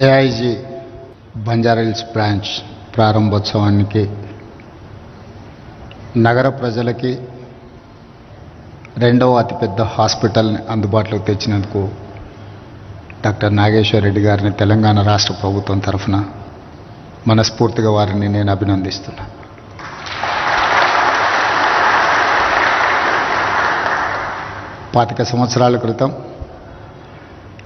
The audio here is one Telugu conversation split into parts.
ఏఐజీ బంజారాహిల్స్ బ్రాంచ్ ప్రారంభోత్సవానికి నగర ప్రజలకి రెండవ అతిపెద్ద హాస్పిటల్ని అందుబాటులోకి తెచ్చినందుకు డాక్టర్ నాగేశ్వర రెడ్డి గారిని తెలంగాణ రాష్ట్ర ప్రభుత్వం తరఫున మనస్ఫూర్తిగా వారిని నేను అభినందిస్తున్నా. పాతిక సంవత్సరాల క్రితం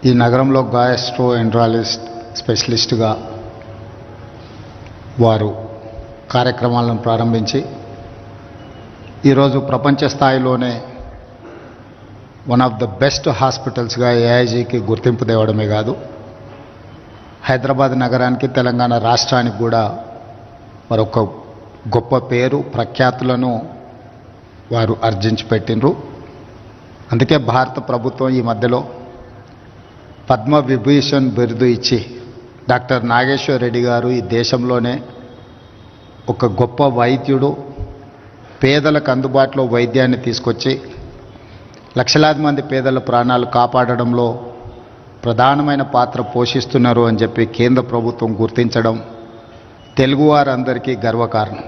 ఈ నగరంలో గాయస్ట్రో ఎండ్రాలిస్ట్ స్పెషలిస్ట్గా వారు కార్యక్రమాలను ప్రారంభించి ఈరోజు ప్రపంచ స్థాయిలోనే వన్ ఆఫ్ ద బెస్ట్ హాస్పిటల్స్గా ఏఐజీకి గుర్తింపు తేవడమే కాదు హైదరాబాద్ నగరానికి తెలంగాణ రాష్ట్రానికి కూడా మరొక గొప్ప పేరు ప్రఖ్యాతులను వారు ఆర్జించి పెట్టినరు అందుకే భారత ప్రభుత్వం ఈ మధ్యలో పద్మ విభూషణ్ బిరుదు ఇచ్చి డాక్టర్ నాగేశ్వర రెడ్డి గారు ఈ దేశంలోనే ఒక గొప్ప వైద్యుడు పేదలకు అందుబాటులో వైద్యాన్ని తీసుకొచ్చి లక్షలాది మంది పేదల ప్రాణాలు కాపాడడంలో ప్రధానమైన పాత్ర పోషిస్తున్నారు అని చెప్పి కేంద్ర ప్రభుత్వం గుర్తించడం తెలుగువారందరికీ గర్వకారణం.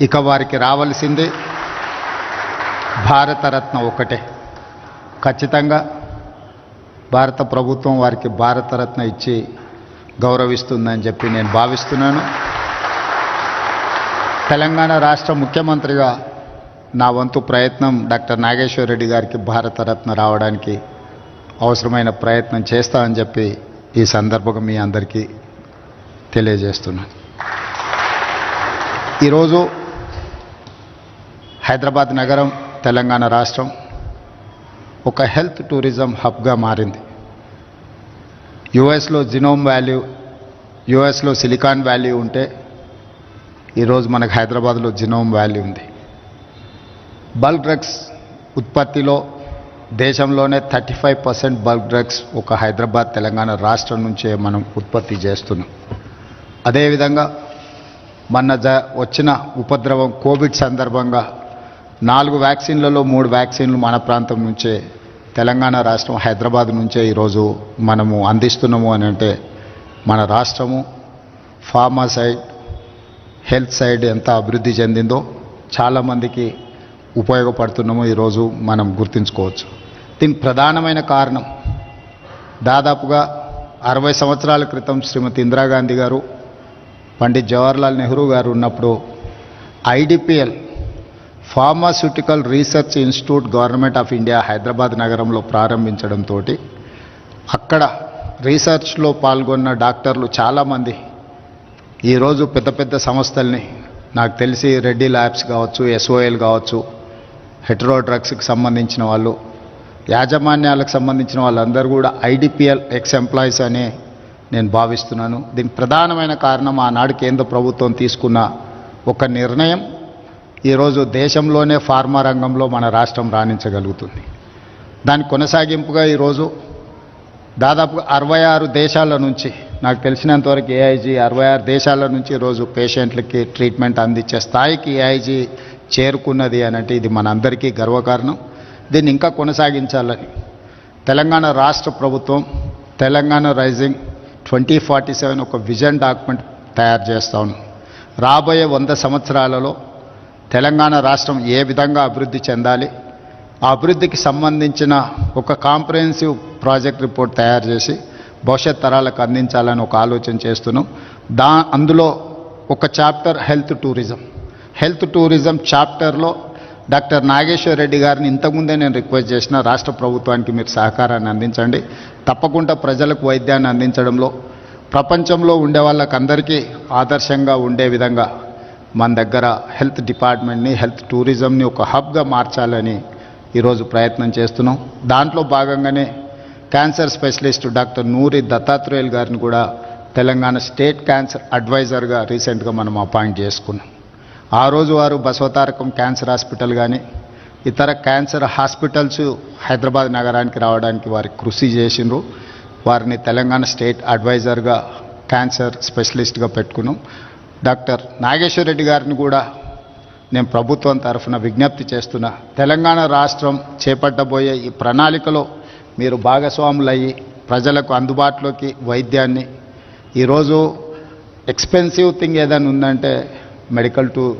ఇక వారికి రావలసింది భారతరత్న ఒకటే ఖచ్చితంగా భారత ప్రభుత్వం వారికి భారతరత్న ఇచ్చి గౌరవిస్తుందని చెప్పి నేను భావిస్తున్నాను. తెలంగాణ రాష్ట్ర ముఖ్యమంత్రిగా నా వంతు ప్రయత్నం డాక్టర్ నాగేశ్వర రెడ్డి గారికి భారతరత్న రావడానికి అవసరమైన ప్రయత్నం చేస్తా అని చెప్పి ఈ సందర్భంగా మీ అందరికీ తెలియజేస్తున్నాను ఈరోజు హైదరాబాద్ నగరం తెలంగాణ రాష్ట్రం ఒక హెల్త్ టూరిజం హబ్గా మారింది. యుఎస్లో జినోమ్ వాల్యూ యుఎస్లో సిలికాన్ వాల్యూ ఉంటే ఈరోజు మనకు హైదరాబాద్లో జినోమ్ వాల్యూ ఉంది. బల్క్ డ్రగ్స్ ఉత్పత్తిలో దేశంలోనే thirty five percent bulk drugs ఒక హైదరాబాద్ తెలంగాణ రాష్ట్రం నుంచే మనం ఉత్పత్తి చేస్తున్నాం. అదేవిధంగా మన జ వచ్చిన ఉపద్రవం కోవిడ్ సందర్భంగా నాలుగు వ్యాక్సిన్లలో మూడు వ్యాక్సిన్లు మన ప్రాంతం నుంచే తెలంగాణ రాష్ట్రం హైదరాబాద్ నుంచే ఈరోజు మనము అందిస్తున్నాము అని అంటే మన రాష్ట్రము ఫార్మా సైడ్ హెల్త్ సైడ్ ఎంత అభివృద్ధి చెందిందో చాలామందికి ఉపయోగపడుతున్నామో ఈరోజు మనం గుర్తుంచుకోవచ్చు. దీనికి ప్రధానమైన కారణం దాదాపుగా అరవై సంవత్సరాల క్రితం శ్రీమతి ఇందిరాగాంధీ గారు పండిత్ జవహర్లాల్ నెహ్రూ గారు ఉన్నప్పుడు IDPL pharmaceutical research institute government of India Hyderabad నగరంలో ప్రారంభించడంతో అక్కడ రీసెర్చ్లో పాల్గొన్న డాక్టర్లు చాలామంది ఈరోజు పెద్ద పెద్ద సంస్థల్ని నాకు తెలిసి రెడ్డి ల్యాబ్స్ కావచ్చు ఎస్ఓఎల్ కావచ్చు హెట్రో డ్రగ్స్కి సంబంధించిన వాళ్ళు యాజమాన్యాలకు సంబంధించిన వాళ్ళందరూ కూడా ఐడిపిఎల్ ఎక్స్ ఎంప్లాయీస్ అనే నేను భావిస్తున్నాను. దీనికి ప్రధానమైన కారణం ఆనాడు కేంద్ర ప్రభుత్వం తీసుకున్న ఒక నిర్ణయం. ఈరోజు దేశంలోనే ఫార్మా రంగంలో మన రాష్ట్రం రాణించగలుగుతుంది. దాని కొనసాగింపుగా ఈరోజు దాదాపు అరవై ఆరు దేశాల నుంచి నాకు తెలిసినంతవరకు ఏఐజీ అరవై ఆరు దేశాల నుంచి ఈరోజు పేషెంట్లకి ట్రీట్మెంట్ అందించే స్థాయికి ఏఐజీ చేరుకున్నది అని అంటే ఇది మనందరికీ గర్వకారణం. దీన్ని ఇంకా కొనసాగించాలని తెలంగాణ రాష్ట్ర ప్రభుత్వం Telangana rising twenty forty seven ఒక విజన్ డాక్యుమెంట్ తయారు చేస్తా ఉన్నాం రాబోయే వంద సంవత్సరాలలో తెలంగాణ రాష్ట్రం ఏ విధంగా అభివృద్ధి చెందాలి? ఆ అభివృద్ధికి సంబంధించిన ఒక కాంప్రహెన్సివ్ ప్రాజెక్ట్ రిపోర్ట్ తయారు చేసి భవిష్యత్ తరాలకు అందించాలని ఒక ఆలోచన చేస్తున్నాం. దా అందులో ఒక chapter health tourism. Health tourism చాప్టర్లో డాక్టర్ నాగేశ్వర రెడ్డి గారిని ఇంతకుముందే నేను రిక్వెస్ట్ చేసిన రాష్ట్ర ప్రభుత్వానికి మీరు సహకారాన్ని అందించండి. తప్పకుండా ప్రజలకు వైద్యాన్ని అందించడంలో ప్రపంచంలో ఉండే వాళ్ళకందరికీ ఆదర్శంగా ఉండే విధంగా మన దగ్గర హెల్త్ డిపార్ట్మెంట్ని హెల్త్ టూరిజంని ఒక హబ్గా మార్చాలని ఈరోజు ప్రయత్నం చేస్తున్నాం. దాంట్లో భాగంగానే cancer specialist doctor Noori Dattatreyulu గారిని కూడా తెలంగాణ స్టేట్ క్యాన్సర్ అడ్వైజర్గా రీసెంట్గా మనం అపాయింట్ చేసుకున్నాం. ఆ రోజు వారు బసవతారకం క్యాన్సర్ హాస్పిటల్ కానీ ఇతర క్యాన్సర్ హాస్పిటల్స్ హైదరాబాద్ నగరానికి రావడానికి వారి కృషి చేసిండ్రు. వారిని తెలంగాణ స్టేట్ అడ్వైజర్గా క్యాన్సర్ స్పెషలిస్ట్గా పెట్టుకున్నాం. డాక్టర్ నాగేశ్వర రెడ్డి గారిని కూడా నేను ప్రభుత్వం తరఫున విజ్ఞప్తి చేస్తున్నా. తెలంగాణ రాష్ట్రం చేపట్టబోయే ఈ ప్రణాళికలో మీరు భాగస్వాములయ్యి ప్రజలకు అందుబాటులోకి వైద్యాన్ని. ఈరోజు ఎక్స్పెన్సివ్ థింగ్ ఏదైనా ఉందంటే మెడికల్ టు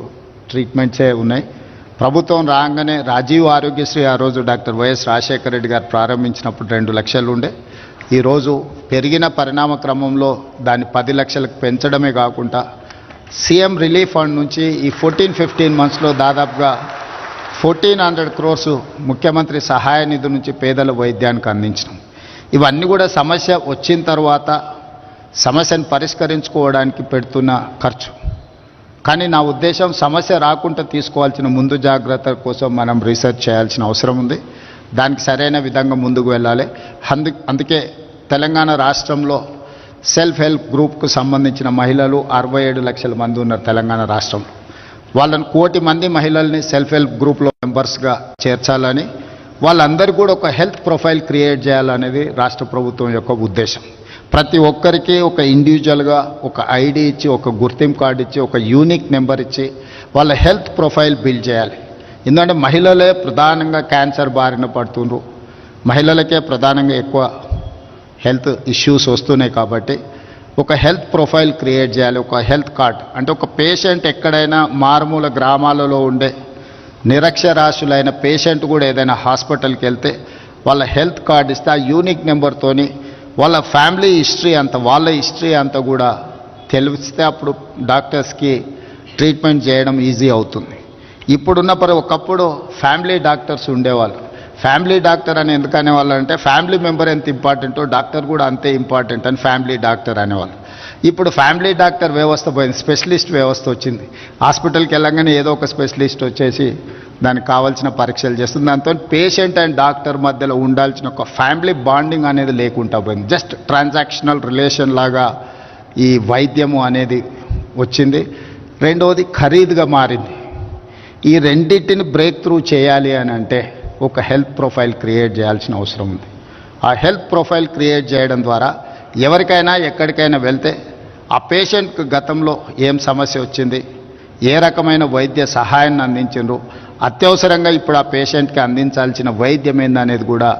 ట్రీట్మెంట్సే ఉన్నాయి. ప్రభుత్వం రాగానే రాజీవ్ ఆరోగ్యశ్రీ ఆ రోజు డాక్టర్ వైఎస్ రాజశేఖర రెడ్డి గారు ప్రారంభించినప్పుడు రెండు లక్షలు ఉండే. ఈరోజు పెరిగిన పరిణామ క్రమంలో దాన్ని పది లక్షలకు పెంచడమే కాకుండా సీఎం రిలీఫ్ ఫండ్ నుంచి ఈ ఫోర్టీన్ ఫిఫ్టీన్ మంత్స్లో దాదాపుగా ఫోర్టీన్ హండ్రెడ్ క్రోర్స్ ముఖ్యమంత్రి సహాయ నిధి నుంచి పేదల వైద్యానికి అందించడం ఇవన్నీ కూడా సమస్య వచ్చిన తర్వాత సమస్యను పరిష్కరించుకోవడానికి పెడుతున్న ఖర్చు. కానీ నా ఉద్దేశం సమస్య రాకుండా తీసుకోవాల్సిన ముందు జాగ్రత్త కోసం మనం రీసెర్చ్ చేయాల్సిన అవసరం ఉంది. దానికి సరైన విధంగా ముందుకు వెళ్ళాలి. అందు అందుకే తెలంగాణ రాష్ట్రంలో సెల్ఫ్ హెల్ప్ గ్రూప్కు సంబంధించిన మహిళలు అరవై ఏడు లక్షల మంది ఉన్నారు తెలంగాణ రాష్ట్రంలో. వాళ్ళని కోటి మంది మహిళల్ని సెల్ఫ్ హెల్ప్ గ్రూప్లో మెంబర్స్గా చేర్చాలని వాళ్ళందరికీ కూడా ఒక హెల్త్ ప్రొఫైల్ క్రియేట్ చేయాలనేది రాష్ట్ర ప్రభుత్వం యొక్క ఉద్దేశం. ప్రతి ఒక్కరికి ఒక ఇండివిజువల్గా ఒక ఐడి ఇచ్చి ఒక గుర్తింపు కార్డు ఇచ్చి ఒక యూనిక్ నెంబర్ ఇచ్చి వాళ్ళ హెల్త్ ప్రొఫైల్ బిల్డ్ చేయాలి. ఎందుకంటే మహిళలే ప్రధానంగా క్యాన్సర్ బారిన పడుతుండ్రు. మహిళలకే ప్రధానంగా ఎక్కువ హెల్త్ ఇష్యూస్ వస్తున్నాయి కాబట్టి ఒక హెల్త్ ప్రొఫైల్ క్రియేట్ చేయాలి ఒక హెల్త్ కార్డ్. అంటే ఒక పేషెంట్ ఎక్కడైనా మారుమూల గ్రామాలలో ఉండే నిరక్షరాస్యులైన పేషెంట్ కూడా ఏదైనా హాస్పిటల్కి వెళ్తే వాళ్ళ హెల్త్ కార్డ్ ఇస్తే ఆ యూనిక్ నెంబర్తోని వాళ్ళ ఫ్యామిలీ హిస్టరీ అంత వాళ్ళ హిస్టరీ అంతా కూడా తెలిస్తే అప్పుడు డాక్టర్స్కి ట్రీట్మెంట్ చేయడం ఈజీ అవుతుంది. ఇప్పుడున్న పరి ఒకప్పుడు ఫ్యామిలీ డాక్టర్స్ ఉండేవాళ్ళు. ఫ్యామిలీ డాక్టర్ అని ఎందుకు అనేవాళ్ళు అంటే ఫ్యామిలీ మెంబర్ ఎంత ఇంపార్టెంటో డాక్టర్ కూడా అంతే ఇంపార్టెంట్ అని ఫ్యామిలీ డాక్టర్ అనేవాళ్ళు. ఇప్పుడు ఫ్యామిలీ డాక్టర్ వ్యవస్థ పోయింది స్పెషలిస్ట్ వ్యవస్థ వచ్చింది. హాస్పిటల్కి వెళ్ళగానే ఏదో ఒక స్పెషలిస్ట్ వచ్చేసి దానికి కావాల్సిన పరీక్షలు చేస్తుంది. దాంతో పేషెంట్ అండ్ డాక్టర్ మధ్యలో ఉండాల్సిన ఒక ఫ్యామిలీ బాండింగ్ అనేది లేకుండా పోయింది. జస్ట్ ట్రాన్సాక్షనల్ రిలేషన్ లాగా ఈ వైద్యము అనేది వచ్చింది. రెండవది ఖరీదుగా మారింది. ఈ రెండింటిని బ్రేక్ త్రూ చేయాలి అని అంటే ఒక హెల్త్ ప్రొఫైల్ క్రియేట్ చేయాల్సిన అవసరం ఉంది. ఆ హెల్త్ ప్రొఫైల్ క్రియేట్ చేయడం ద్వారా ఎవరికైనా ఎక్కడికైనా వెళ్తే ఆ పేషెంట్కి గతంలో ఏం సమస్య వచ్చింది ఏ రకమైన వైద్య సహాయాన్ని అందించిండ్రు అత్యవసరంగా ఇప్పుడు ఆ పేషెంట్కి అందించాల్సిన వైద్యం ఏందనేది కూడా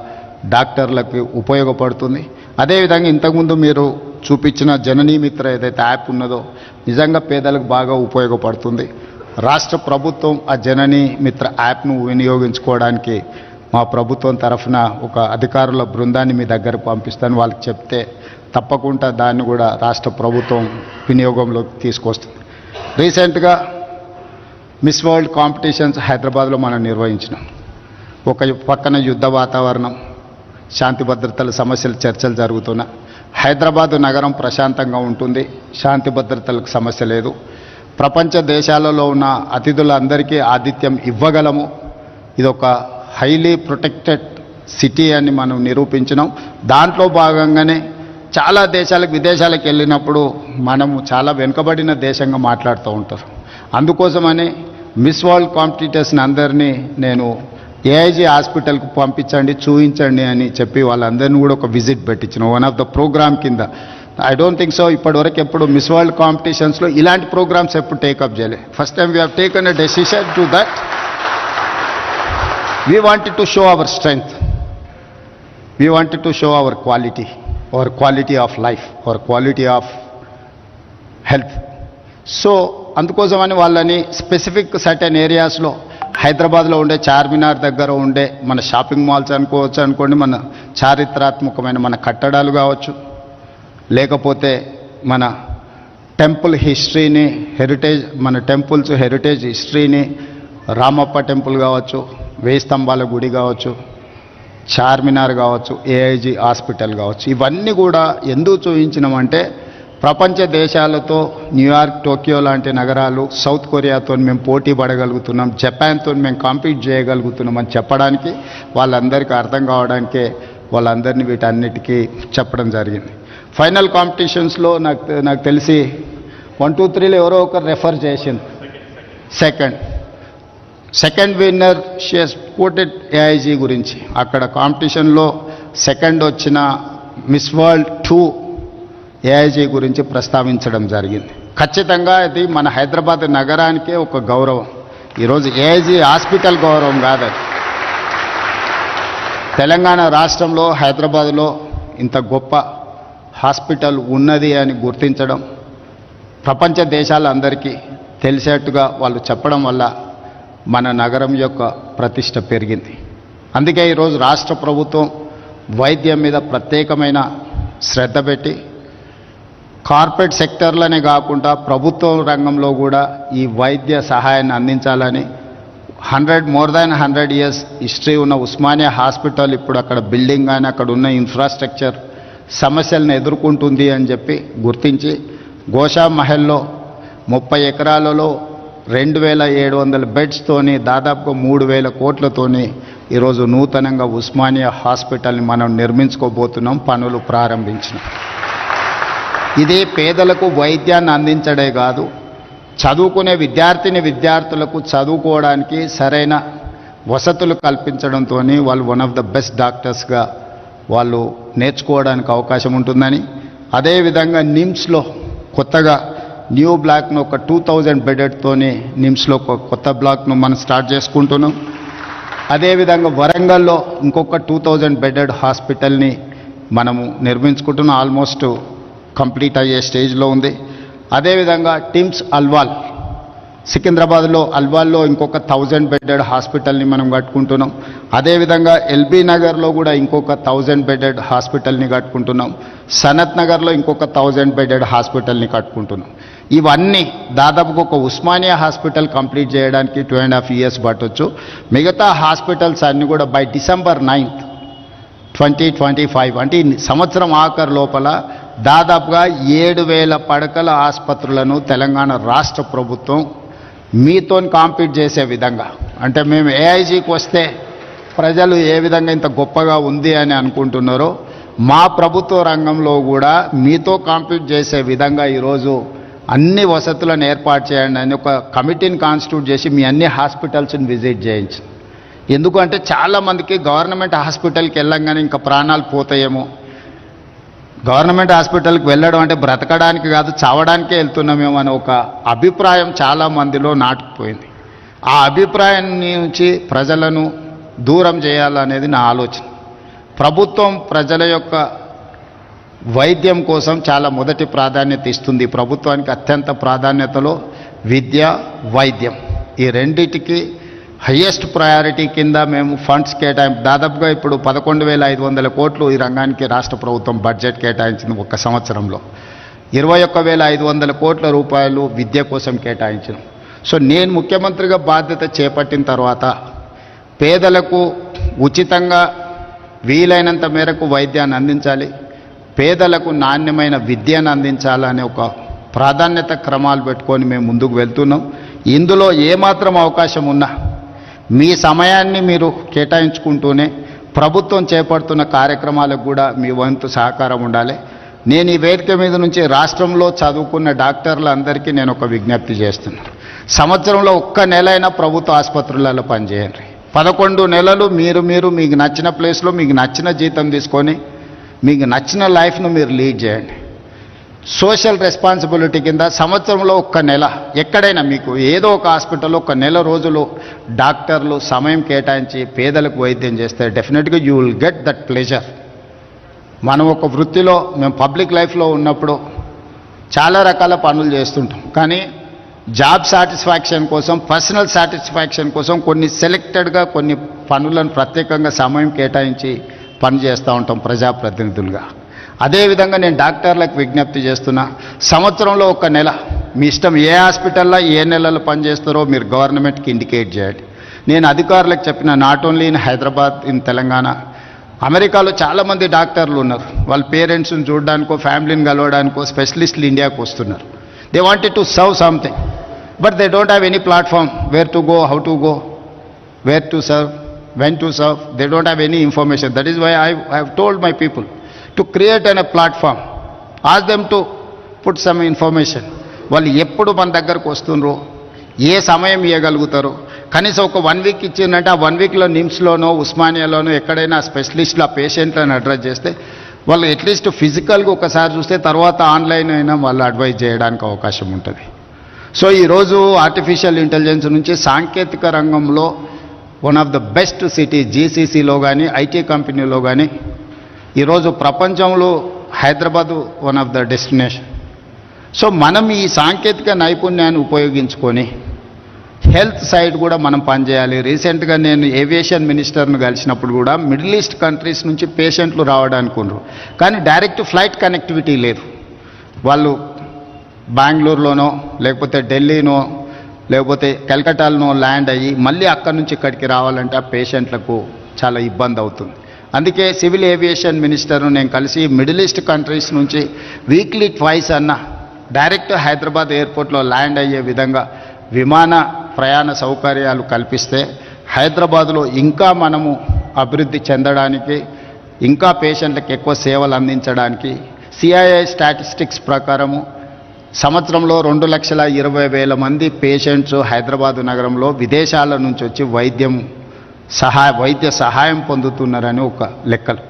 డాక్టర్లకు ఉపయోగపడుతుంది. అదేవిధంగా ఇంతకుముందు మీరు చూపించిన జననీ మిత్ర ఏదైతే యాప్ ఉన్నదో నిజంగా పేదలకు బాగా ఉపయోగపడుతుంది. రాష్ట్ర ప్రభుత్వం ఆ జననీ మిత్ర యాప్ను వినియోగించుకోవడానికి మా ప్రభుత్వం తరఫున ఒక అధికారుల బృందాన్ని మీ దగ్గర పంపిస్తాను. వాళ్ళకి చెప్తే తప్పకుండా దాన్ని కూడా రాష్ట్ర ప్రభుత్వం వినియోగంలోకి తీసుకొస్తుంది. రీసెంట్గా మిస్ వరల్డ్ కాంపిటీషన్స్ హైదరాబాద్లో మనం నిర్వహించినాం. ఒక పక్కన యుద్ధ వాతావరణం శాంతి భద్రతల సమస్యలు చర్చలు జరుగుతున్నా. హైదరాబాదు నగరం ప్రశాంతంగా ఉంటుంది. శాంతి భద్రతలకు సమస్య లేదు. ప్రపంచ దేశాలలో ఉన్న అతిథులందరికీ ఆతిథ్యం ఇవ్వగలము. ఇది ఒక హైలీ ప్రొటెక్టెడ్ సిటీ అని మనం నిరూపించినాం. దాంట్లో భాగంగానే చాలా దేశాలకు విదేశాలకు వెళ్ళినప్పుడు మనము చాలా వెనుకబడిన దేశంగా మాట్లాడుతూ ఉంటారు. అందుకోసమని మిస్ వరల్డ్ కాంపిటీటర్స్ని అందరినీ నేను ఏఐజీ హాస్పిటల్కి పంపించండి చూపించండి అని చెప్పి వాళ్ళందరినీ కూడా ఒక విజిట్ పెట్టించిన. వన్ ఆఫ్ ద ప్రోగ్రామ్ కింద. ఐ డోంట్ థింక్ సో ఇప్పటివరకు ఎప్పుడు మిస్ వరల్డ్ కాంపిటీషన్స్లో ఇలాంటి ప్రోగ్రామ్స్ ఎప్పుడు టేకప్ చేయలేదు first time we have taken a decision to that we wanted to show our strength we wanted to show our quality our quality of life our quality of health so అందుకోసమని వాళ్ళని స్పెసిఫిక్ సర్టెన్ ఏరియాస్లో హైదరాబాద్లో ఉండే చార్మినార్ దగ్గర ఉండే మన షాపింగ్ మాల్స్ అనుకోవచ్చు అనుకోండి మన చారిత్రాత్మకమైన మన కట్టడాలు కావచ్చు లేకపోతే మన టెంపుల్ హిస్టరీని హెరిటేజ్ మన టెంపుల్స్ హెరిటేజ్ హిస్టరీని రామప్ప టెంపుల్ కావచ్చు వేయి స్తంభాల గుడి కావచ్చు చార్మినార్ కావచ్చు ఏఐజీ హాస్పిటల్ కావచ్చు ఇవన్నీ కూడా ఎందుకు చూపించినామంటే ప్రపంచ దేశాలతో న్యూయార్క్ టోక్యో లాంటి నగరాలు సౌత్ కొరియాతో మేము పోటీ పడగలుగుతున్నాం జపాన్తో మేము కాంపీట్ చేయగలుగుతున్నాం అని చెప్పడానికి వాళ్ళందరికీ అర్థం కావడానికే వాళ్ళందరినీ వీటన్నిటికీ చెప్పడం జరిగింది. ఫైనల్ కాంపిటీషన్స్లో నాకు నాకు తెలిసి వన్ టూ త్రీలో ఎవరో ఒకరు రెఫర్ చేసింది. సెకండ్ సెకండ్ విన్నర్ షియస్ కోటెడ్ ఏఐజీ గురించి. అక్కడ కాంపిటీషన్లో సెకండ్ వచ్చిన మిస్ వరల్డ్ టూ ఏఐజీ గురించి ప్రస్తావించడం జరిగింది. ఖచ్చితంగా ఇది మన హైదరాబాద్ నగరానికే ఒక గౌరవం. ఈరోజు ఏఐజీ హాస్పిటల్ గౌరవం కాదు తెలంగాణ రాష్ట్రంలో హైదరాబాద్లో ఇంత గొప్ప హాస్పిటల్ ఉన్నది అని గుర్తించడం ప్రపంచ దేశాలందరికీ తెలిసేట్టుగా వాళ్ళు చెప్పడం వల్ల మన నగరం యొక్క ప్రతిష్ట పెరిగింది. అందుకే ఈరోజు రాష్ట్ర ప్రభుత్వం వైద్యం మీద ప్రత్యేకమైన శ్రద్ధ పెట్టి కార్పొరేట్ సెక్టర్లనే కాకుండా ప్రభుత్వ రంగంలో కూడా ఈ వైద్య సహాయాన్ని అందించాలని hundred more than hundred years history ఉన్న ఉస్మానియా హాస్పిటల్ ఇప్పుడు అక్కడ బిల్డింగ్ కానీ అక్కడ ఉన్న ఇన్ఫ్రాస్ట్రక్చర్ సమస్యలను ఎదుర్కొంటుంది అని చెప్పి గుర్తించి గోషా మహల్లో ముప్పై ఎకరాలలో రెండు వేల ఏడు వందల బెడ్స్తోని దాదాపుగా మూడు వేల కోట్లతోని ఈరోజు నూతనంగా ఉస్మానియా హాస్పిటల్ని మనం నిర్మించుకోబోతున్నాం పనులు ప్రారంభించినాం. ఇది పేదలకు వైద్యాన్ని అందించడే కాదు చదువుకునే విద్యార్థిని విద్యార్థులకు చదువుకోవడానికి సరైన వసతులు కల్పించడంతో వాళ్ళు వన్ ఆఫ్ ద బెస్ట్ డాక్టర్స్గా వాళ్ళు నేర్చుకోవడానికి అవకాశం ఉంటుందని. అదేవిధంగా నిమ్స్లో కొత్తగా న్యూ బ్లాక్ను ఒక టూ థౌజండ్ బెడెడ్తోని నిమ్స్లో ఒక కొత్త బ్లాక్ను మనం స్టార్ట్ చేసుకుంటున్నాం. అదేవిధంగా వరంగల్లో ఇంకొక టూ థౌజండ్ బెడెడ్ హాస్పిటల్ని మనము నిర్మించుకుంటున్నాం. ఆల్మోస్ట్ కంప్లీట్ అయ్యే స్టేజ్లో ఉంది. అదేవిధంగా టిమ్స్ అల్వాల్ సికింద్రాబాద్లో అల్వాల్లో ఇంకొక థౌజండ్ బెడెడ్ హాస్పిటల్ని మనం కట్టుకుంటున్నాం. అదేవిధంగా ఎల్బీ నగర్లో కూడా ఇంకొక థౌజండ్ బెడెడ్ హాస్పిటల్ని కట్టుకుంటున్నాం. సనత్ నగర్లో ఇంకొక థౌజండ్ బెడెడ్ హాస్పిటల్ని కట్టుకుంటున్నాం. ఇవన్నీ దాదాపుగా ఒక ఉస్మానియా హాస్పిటల్ కంప్లీట్ చేయడానికి టూ అండ్ హాఫ్ ఇయర్స్ పట్టొచ్చు. మిగతా హాస్పిటల్స్ అన్నీ కూడా by December ninth twenty twenty five అంటే ఈ సంవత్సరం ఆఖరు లోపల దాదాపుగా ఏడు వేల పడకల ఆసుపత్రులను తెలంగాణ రాష్ట్ర ప్రభుత్వం మీతో కాంపీట్ చేసే విధంగా. అంటే మేము ఏఐజీకి వస్తే ప్రజలు ఏ విధంగా ఇంత గొప్పగా ఉంది అని అనుకుంటున్నారో మా ప్రభుత్వ రంగంలో కూడా మీతో కాంపీట్ చేసే విధంగా ఈరోజు అన్ని వసతులను ఏర్పాటు చేయండి అని ఒక కమిటీని కాన్స్టిట్యూట్ చేసి మీ అన్ని హాస్పిటల్స్ని విజిట్ చేయించి. ఎందుకంటే చాలామందికి గవర్నమెంట్ హాస్పిటల్కి వెళ్ళంగానే ఇంకా ప్రాణాలు పోతాయేమో. గవర్నమెంట్ హాస్పిటల్కి వెళ్ళడం అంటే బ్రతకడానికి కాదు చావడానికే వెళ్తున్నామేమో అనే ఒక అభిప్రాయం చాలా మందిలో నాటుకుపోయింది. ఆ అభిప్రాయం నుంచి ప్రజలను దూరం చేయాలనేది నా ఆలోచన. ప్రభుత్వం ప్రజల యొక్క వైద్యం కోసం చాలా మొదటి ప్రాధాన్యత ఇస్తుంది. ప్రభుత్వానికి అత్యంత ప్రాధాన్యతలో విద్య వైద్యం. ఈ రెండిటికి హయ్యెస్ట్ ప్రయారిటీ కింద మేము ఫండ్స్ కేటాయింపు దాదాపుగా ఇప్పుడు పదకొండు వేల ఐదు వందల కోట్లు ఈ రంగానికి రాష్ట్ర ప్రభుత్వం బడ్జెట్ కేటాయించింది ఒక సంవత్సరంలో. ఇరవై ఒక్క వేల ఐదు వందల కోట్ల రూపాయలు విద్య కోసం కేటాయించిన. సో నేను ముఖ్యమంత్రిగా బాధ్యత చేపట్టిన తర్వాత పేదలకు ఉచితంగా వీలైనంత మేరకు వైద్యాన్ని అందించాలి. పేదలకు నాణ్యమైన విద్యను అందించాలనే ఒక ప్రాధాన్యత క్రమాలు పెట్టుకొని మేము ముందుకు వెళ్తున్నాం. ఇందులో ఏమాత్రం అవకాశం ఉన్నా మీ సమయాన్ని మీరు కేటాయించుకుంటూనే ప్రభుత్వం చేపడుతున్న కార్యక్రమాలకు కూడా మీ వంతు సహకారం ఉండాలి. నేను ఈ వేదిక మీద నుంచి రాష్ట్రంలో చదువుకున్న డాక్టర్లందరికీ నేను ఒక విజ్ఞప్తి చేస్తున్నాను సంవత్సరంలో ఒక్క నెల అయినా ప్రభుత్వ ఆసుపత్రులలో పనిచేయండి. పదకొండు నెలలు మీరు మీరు మీకు నచ్చిన ప్లేస్లో మీకు నచ్చిన జీతం తీసుకొని మీకు నచ్చిన లైఫ్ను మీరు లీడ్ చేయండి. సోషల్ రెస్పాన్సిబిలిటీ కింద సంవత్సరంలో ఒక్క నెల ఎక్కడైనా మీకు ఏదో ఒక హాస్పిటల్లో ఒక నెల రోజులు డాక్టర్లు సమయం కేటాయించి పేదలకు వైద్యం చేస్తే డెఫినెట్గా you will get that pleasure మనం ఒక వృత్తిలో మేము పబ్లిక్ లైఫ్లో ఉన్నప్పుడు చాలా రకాల పనులు చేస్తుంటాం. కానీ జాబ్ సాటిస్ఫాక్షన్ కోసం పర్సనల్ సాటిస్ఫాక్షన్ కోసం కొన్ని సెలెక్టెడ్గా కొన్ని పనులను ప్రత్యేకంగా సమయం కేటాయించి పని చేస్తూ ఉంటాం ప్రజాప్రతినిధులుగా. అదేవిధంగా నేను డాక్టర్లకు విజ్ఞప్తి చేస్తున్నా సంవత్సరంలో ఒక నెల మీ ఇష్టం ఏ హాస్పిటల్లో ఏ నెలలో పనిచేస్తారో మీరు గవర్నమెంట్కి ఇండికేట్ చేయండి. నేను అధికారులకు చెప్పిన not only in Hyderabad in Telangana. అమెరికాలో చాలామంది డాక్టర్లు ఉన్నారు. వాళ్ళ పేరెంట్స్ని చూడడానికో ఫ్యామిలీని కలవడానికో స్పెషలిస్టులు ఇండియాకు వస్తున్నారు. They wanted to serve something but they don't have any platform where to go how to go where to serve when to serve they don't have any information that is why I have told my people to create an a platform ask them to put some information వాళ్ళు ఎప్పుడు మన దగ్గరకు వస్తుండ్రో ఏ సమయం ఇవ్వగలుగుతారు కనీసం ఒక వన్ వీక్ ఇచ్చిందంటే ఆ వన్ వీక్లో నిమ్స్లోనో ఉస్మానియాలోనో ఎక్కడైనా స్పెషలిస్టులు ఆ పేషెంట్లను అడ్రస్ చేస్తే వాళ్ళు అట్లీస్ట్ ఫిజికల్గా ఒకసారి చూస్తే తర్వాత ఆన్లైన్ అయినా వాళ్ళు అడ్వైజ్ చేయడానికి అవకాశం ఉంటుంది. సో ఈరోజు ఆర్టిఫిషియల్ ఇంటెలిజెన్స్ నుంచి సాంకేతిక రంగంలో one of the best city జీసీసీలో కానీ ఐటీ కంపెనీలో కానీ ఈరోజు ప్రపంచంలో Hyderabad one of the destination so మనం ఈ సాంకేతిక నైపుణ్యాన్ని ఉపయోగించుకొని హెల్త్ సైడ్ కూడా మనం పనిచేయాలి. రీసెంట్గా నేను ఏవియేషన్ మినిస్టర్ను కలిసినప్పుడు కూడా మిడిల్ ఈస్ట్ కంట్రీస్ నుంచి పేషెంట్లు రావడానికి ఉండరు. కానీ డైరెక్ట్ ఫ్లైట్ కనెక్టివిటీ లేదు. వాళ్ళు బెంగళూరులోనో లేకపోతే ఢిల్లీనో లేకపోతే కలకటాలోనో ల్యాండ్ అయ్యి మళ్ళీ అక్కడి నుంచి ఇక్కడికి రావాలంటే ఆ పేషెంట్లకు చాలా ఇబ్బంది అవుతుంది. అందుకే సివిల్ ఏవియేషన్ మినిస్టర్ను నేను కలిసి మిడిల్ ఈస్ట్ కంట్రీస్ నుంచి వీక్లీ ట్వైస్ అన్న డైరెక్ట్ హైదరాబాద్ ఎయిర్పోర్ట్లో ల్యాండ్ అయ్యే విధంగా విమాన ప్రయాణ సౌకర్యాలు కల్పిస్తే హైదరాబాదులో ఇంకా మనము అభివృద్ధి చెందడానికి ఇంకా పేషెంట్లకు ఎక్కువ సేవలు అందించడానికి సిఐఐ స్టాటిస్టిక్స్ ప్రకారము సంవత్సరంలో రెండు లక్షల ఇరవై వేల మంది పేషెంట్స్ హైదరాబాదు నగరంలో విదేశాల నుంచి వచ్చి వైద్యం సహాయ వైద్య సహాయం పొందుతున్నారని ఒక లెక్కలు.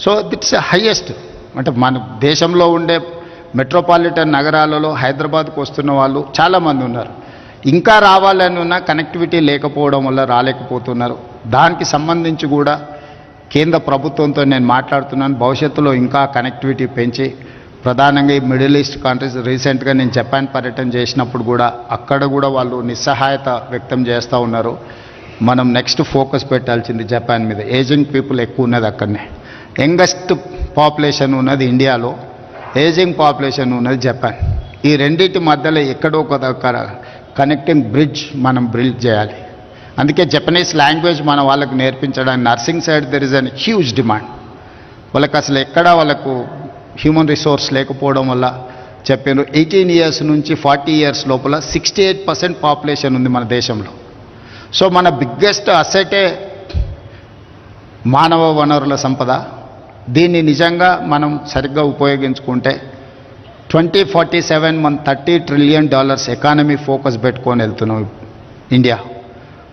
సో దిట్స్ హయ్యెస్ట్ అంటే మన దేశంలో ఉండే మెట్రోపాలిటన్ నగరాలలో హైదరాబాద్కు వస్తున్న వాళ్ళు చాలామంది ఉన్నారు. ఇంకా రావాలని ఉన్న కనెక్టివిటీ లేకపోవడం వల్ల రాలేకపోతున్నారు. దానికి సంబంధించి కూడా కేంద్ర ప్రభుత్వంతో నేను మాట్లాడుతున్నాను. భవిష్యత్తులో ఇంకా కనెక్టివిటీ పెంచి ప్రధానంగా ఈ మిడిల్ ఈస్ట్ కంట్రీస్ రీసెంట్గా నేను జపాన్ పర్యటన చేసినప్పుడు కూడా అక్కడ కూడా వాళ్ళు నిస్సహాయత వ్యక్తం చేస్తూ ఉన్నారు. మనం నెక్స్ట్ ఫోకస్ పెట్టాల్సింది జపాన్ మీద. ఏజింగ్ పీపుల్ ఎక్కువ ఉన్నది అక్కడనే. యంగెస్ట్ పాపులేషన్ ఉన్నది ఇండియాలో ఏజింగ్ పాపులేషన్ ఉన్నది జపాన్ ఈ రెండింటి మధ్యలో ఎక్కడో ఒక దగ్గర కనెక్టింగ్ బ్రిడ్జ్ మనం బిల్డ్ చేయాలి. అందుకే జపనీస్ లాంగ్వేజ్ మన వాళ్ళకి నేర్పించడానికి nursing side there is an huge demand వాళ్ళకి అసలు ఎక్కడా వాళ్ళకు హ్యూమన్ రిసోర్స్ లేకపోవడం వల్ల చెప్పారు ఎయిటీన్ ఇయర్స్ నుంచి ఫార్టీ ఇయర్స్ లోపల సిక్స్టీ ఎయిట్ పర్సెంట్ పాపులేషన్ ఉంది మన దేశంలో. సో మన బిగ్గెస్ట్ అసెటే మానవ వనరుల సంపద. దీన్ని నిజంగా మనం సరిగ్గా ఉపయోగించుకుంటే ట్వంటీ ఫార్టీ సెవెన్ మన thirty trillion dollars economy focus పెట్టుకొని వెళ్తున్నాం ఇండియా.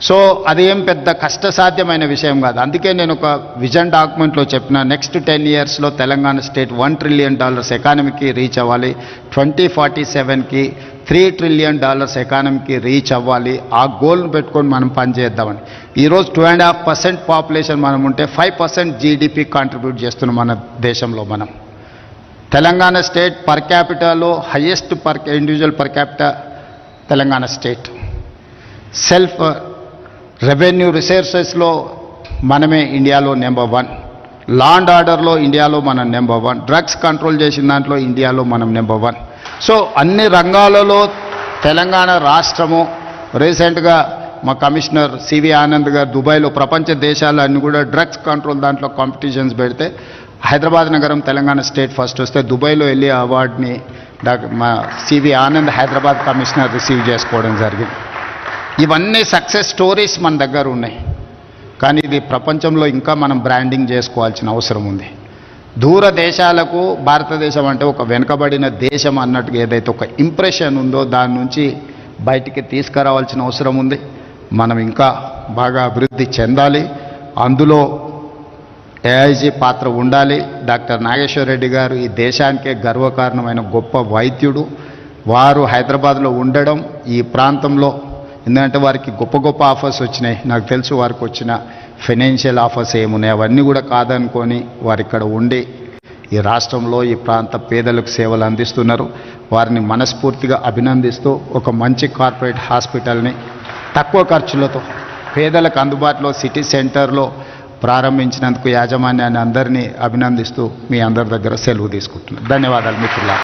సో అదేం పెద్ద కష్టసాధ్యమైన విషయం కాదు. అందుకే నేను ఒక విజన్ డాక్యుమెంట్లో చెప్పిన నెక్స్ట్ టెన్ ఇయర్స్లో Telangana state one trillion dollars ఎకానమీకి రీచ్ అవ్వాలి. ట్వంటీ ఫార్టీ సెవెన్కి త్రీ ట్రిలియన్ డాలర్స్ ఎకానమీకి రీచ్ అవ్వాలి. ఆ గోల్ను పెట్టుకొని మనం పనిచేద్దామని ఈరోజు two and half percent population మనం ఉంటే ఫైవ్ పర్సెంట్ జీడిపి కాంట్రిబ్యూట్ చేస్తున్నాం మన దేశంలో మనం. Telangana state per క్యాపిటాలో highest per individual per capita Telangana state. Self revenue రిసోర్సెస్లో మనమే ఇండియాలో నెంబర్ వన్. లా అండ్ ఆర్డర్లో ఇండియాలో మనం నెంబర్ వన్. డ్రగ్స్ కంట్రోల్ చేసిన దాంట్లో ఇండియాలో మనం నెంబర్ వన్. సో అన్ని రంగాలలో తెలంగాణ రాష్ట్రము రీసెంట్గా మా కమిషనర్ సివి ఆనంద్ గారు దుబాయ్లో ప్రపంచ దేశాలన్నీ కూడా డ్రగ్స్ కంట్రోల్ దాంట్లో కాంపిటీషన్స్ పెడితే హైదరాబాద్ నగరం తెలంగాణ స్టేట్ ఫస్ట్ వస్తే దుబాయ్లో వెళ్ళి అవార్డ్ని అవార్డుని డాక్టర్ మా CV Anand Hyderabad commissioner receive చేసుకోవడం జరిగింది. ఇవన్నీ సక్సెస్ స్టోరీస్ మన దగ్గర ఉన్నాయి. కానీ ఇది ప్రపంచంలో ఇంకా మనం బ్రాండింగ్ చేసుకోవాల్సిన అవసరం ఉంది. దూర దేశాలకు భారతదేశం అంటే ఒక వెనుకబడిన దేశం అన్నట్టుగా ఏదైతే ఒక ఇంప్రెషన్ ఉందో దాని నుంచి బయటికి తీసుకురావాల్సిన అవసరం ఉంది. మనం ఇంకా బాగా అభివృద్ధి చెందాలి. అందులో ఏఐజీ పాత్ర ఉండాలి. డాక్టర్ నాగేశ్వర రెడ్డి గారు ఈ దేశానికే గర్వకారణమైన గొప్ప వైద్యుడు. వారు హైదరాబాద్లో ఉండడం ఈ ప్రాంతంలో ఎందుకంటే వారికి గొప్ప గొప్ప ఆఫర్స్ వచ్చినాయి. నాకు తెలుసు వారికి వచ్చిన ఫైనాన్షియల్ ఆఫర్స్ ఏమున్నాయి. అవన్నీ కూడా కాదనుకొని వారు ఇక్కడ ఉండి ఈ రాష్ట్రంలో ఈ ప్రాంత పేదలకు సేవలు అందిస్తున్నారు. వారిని మనస్ఫూర్తిగా అభినందిస్తూ ఒక మంచి కార్పొరేట్ హాస్పిటల్ని తక్కువ ఖర్చులతో పేదలకు అందుబాటులో సిటీ సెంటర్లో ప్రారంభించినందుకు యాజమాన్యాన్ని అందరినీ అభినందిస్తూ మీ అందరి దగ్గర సెలవు తీసుకుంటున్నాను. ధన్యవాదాలు మిత్రులారా.